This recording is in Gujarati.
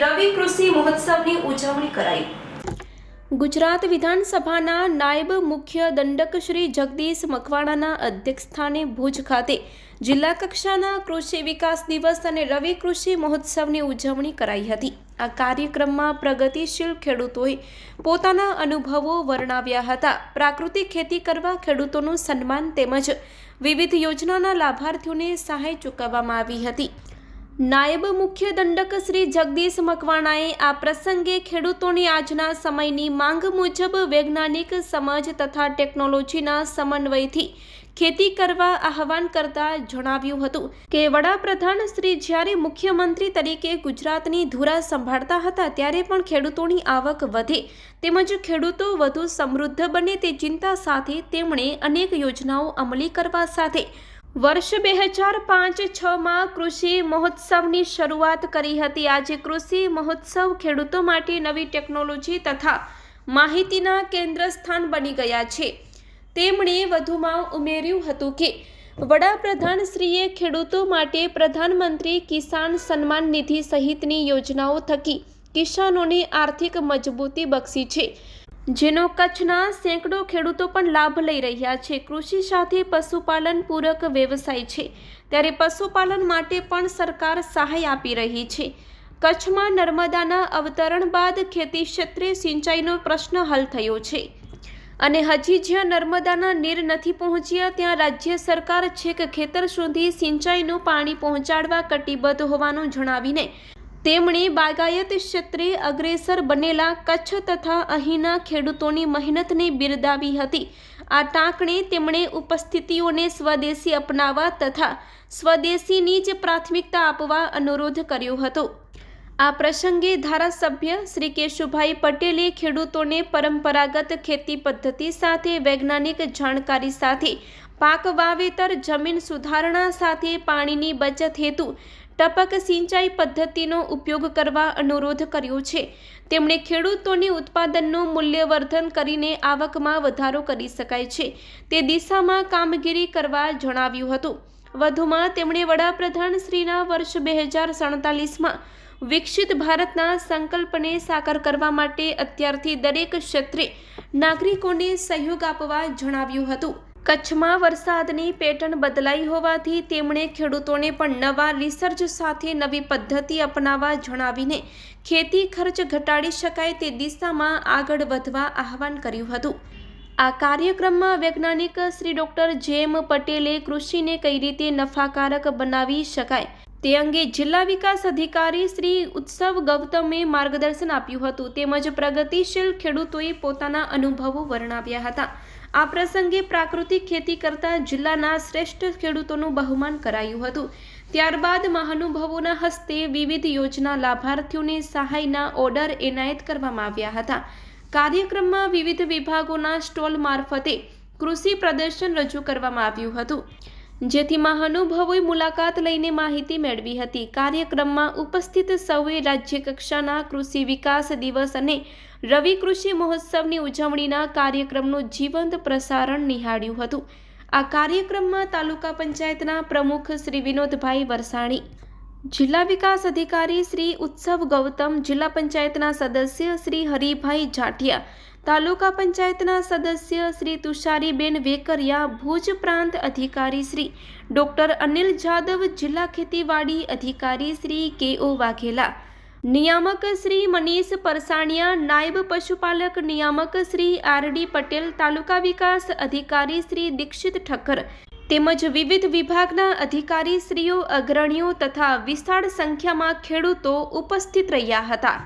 રવિ કૃષિ મહોત્સવની ઉજવણી કરાઈ. ગુજરાત વિધાનસભાના નાયબ મુખ્ય દંડક શ્રી જગદીશ મકવાણાના અધ્યક્ષસ્થાને ભુજ ખાતે જિલ્લા કક્ષાના કૃષિ વિકાસ દિવસ અને રવિ કૃષિ મહોત્સવની ઉજવણી કરાઈ હતી. આ કાર્યક્રમમાં પ્રગતિશીલ ખેડૂતોએ પોતાના અનુભવો વર્ણવ્યા હતા. પ્રાકૃતિક ખેતી કરવા ખેડૂતોનું સન્માન તેમજ વિવિધ યોજનાના લાભાર્થીઓને સહાય ચૂકવવામાં આવી હતી. નાયબ મુખ્ય દંડક શ્રી જગદીશ મકવાણાએ આ પ્રસંગે ખેડૂતોની આજના સમયની માંગ મુજબ વૈજ્ઞાનિક સમજ તથા ટેકનોલોજીના સમન્વયથી ખેતી કરવા આહવાન કરતા જણાવ્યું હતું કે વડાપ્રધાન શ્રી જ્યારે મુખ્યમંત્રી તરીકે ગુજરાતની ધુરા સંભાળતા હતા ત્યારે પણ ખેડૂતોની આવક વધે તેમજ ખેડૂતો વધુ સમૃદ્ધ બને તે ચિંતા સાથે તેમણે અનેક યોજનાઓ અમલી કરવા સાથે વર્ષ બે હજાર પાંચ છમાં કૃષિ મહોત્સવની શરૂઆત કરી હતી. આજે કૃષિ મહોત્સવ ખેડૂતો માટે નવી ટેકનોલોજી તથા માહિતીના કેન્દ્ર સ્થાન બની ગયા છે. તેમણે વધુમાં ઉમેર્યું હતું કે, વડાપ્રધાનશ્રીએ ખેડૂતો માટે પ્રધાનમંત્રી કિસાન સન્માન નિધિ સહિતની યોજનાઓ થકી કિસાનોને આર્થિક મજબૂતી બક્ષી છે. જેનો કચ્છના સેંકડો ખેડૂતો પણ લાભ લઈ રહ્યા છે. કૃષિ સાથે પશુપાલન પૂરક વ્યવસાય છે. ત્યારે પશુપાલન માટે પણ સરકાર સહાય આપી રહી છે. કચ્છમાં નર્મદાના અવતરણ બાદ ખેતી ક્ષેત્રે સિંચાઈનો પ્રશ્ન હલ થયો છે. અને હજી જ્યાં નર્મદાના નીર નથી પહોંચ્યા, ત્યાં રાજ્ય સરકાર છેક ખેતર સુધી સિંચાઈનું પાણી પહોંચાડવા કટિબદ્ધ હોવાનું જણાવીને તેમણે બાગાયત ક્ષેત્રે અગ્રેસર બનેલા કચ્છ તથા અહીંના ખેડૂતોની મહેનતને બિરદાવી હતી. આ ટાંકણે તેમણે ઉપસ્થિતિઓને સ્વદેશી અપનાવવા તથા સ્વદેશીની જ પ્રાથમિકતા આપવા અનુરોધ કર્યો હતો. આ પ્રસંગે ધારાસભ્ય શ્રી કેશુભાઈ પટેલે ખેડૂતોને પરંપરાગત ખેતી પદ્ધતિ સાથે, વૈજ્ઞાનિક જાણકારી સાથે, પાક વાવેતર, જમીન સુધારણા સાથે પાણીની બચત હેતુ ટપક સિંચાઈ પદ્ધતિનો ઉપયોગ કરવા અનુરોધ કર્યો છે. તેમણે ખેડૂતોની ઉત્પાદનનું મૂલ્યવર્ધન કરીને આવકમાં વધારો કરી શકાય છે. તે દિશામાં કામગીરી કરવા જણાવ્યું હતું. વધુમાં તેમણે વડાપ્રધાન શ્રીના વર્ષ બે હજાર સડતાલીસમાં વિકસિત ભારતના સંકલ્પને સાકાર કરવા માટે અત્યારથી દરેક ક્ષેત્રે નાગરિકોને સહયોગ આપવા જણાવ્યું હતું. કચ્છમાં વરસાદની પેટર્ન બદલાઈ હોવાથી તેમણે ખેડૂતોને પણ નવા રિસર્ચ સાથે નવી પદ્ધતિ અપનાવવા જણાવીને ખેતી ખર્ચ ઘટાડી શકાય તે દિશામાં આગળ વધવા આહવાન કર્યું હતું. આ કાર્યક્રમમાં વૈજ્ઞાનિક શ્રી ડૉક્ટર જેમ પટેલે કૃષિને કઈ રીતે નફાકારક બનાવી શકાય તે અંગે જિલ્લા વિકાસ અધિકારી શ્રી ઉત્સવ ગૌતમે માર્ગદર્શન આપ્યું હતું તેમજ પ્રગતિશીલ ખેડૂતોએ પોતાના અનુભવો વર્ણવ્યા હતા. આ પ્રસંગે પ્રાકૃતિક ખેતી કરતા જિલ્લાના શ્રેષ્ઠ ખેડૂતોનું બહુમાન કરાયું હતું. ત્યારબાદ મહાનુભાવોના હસ્તે વિવિધ યોજના લાભાર્થીઓને સહાયના ઓર્ડર એનાયત કરવામાં આવ્યા હતા. કાર્યક્રમમાં વિવિધ વિભાગોના સ્ટોલ મારફતે કૃષિ પ્રદર્શન રજૂ કરવામાં આવ્યું હતું. જેથી મહાનુભાવોએ મુલાકાત લઈને માહિતી મેળવી હતી. કાર્યક્રમમાં ઉપસ્થિત સૌએ રાજ્યકક્ષાના કૃષિ વિકાસ દિવસ અને રવિ કૃષિ મહોત્સવની ઉજવણીના કાર્યક્રમનું જીવંત પ્રસારણ નિહાળ્યું હતું. આ કાર્યક્રમમાં તાલુકા પંચાયતના પ્રમુખ શ્રી વિનોદભાઈ વરસાણી જિલ્લા વિકાસ અધિકારી શ્રી ઉત્સવ ગૌતમ, જિલ્લા પંચાયતના સદસ્ય શ્રી હરિભાઈ જાટિયા તાલુકા પંચાયતના સદસ્ય શ્રી તુષારીબેન વેકરિયા, ભુજ પ્રાંત અધિકારી શ્રી ડોક્ટર અનિલ જાદવ, જિલ્લા ખેતીવાડી અધિકારી શ્રી કે ઓ વાઘેલા, નિયામક શ્રી મનીષ પરસાણિયા, નાયબ પશુપાલક નિયામક શ્રી આર ડી પટેલ, તાલુકા વિકાસ અધિકારી શ્રી દીક્ષિત ઠક્કર તેમજ વિવિધ વિભાગના અધિકારીશ્રીઓ અગ્રણીઓ તથા વિશાળ સંખ્યામાં ખેડૂતો ઉપસ્થિત રહ્યા હતા.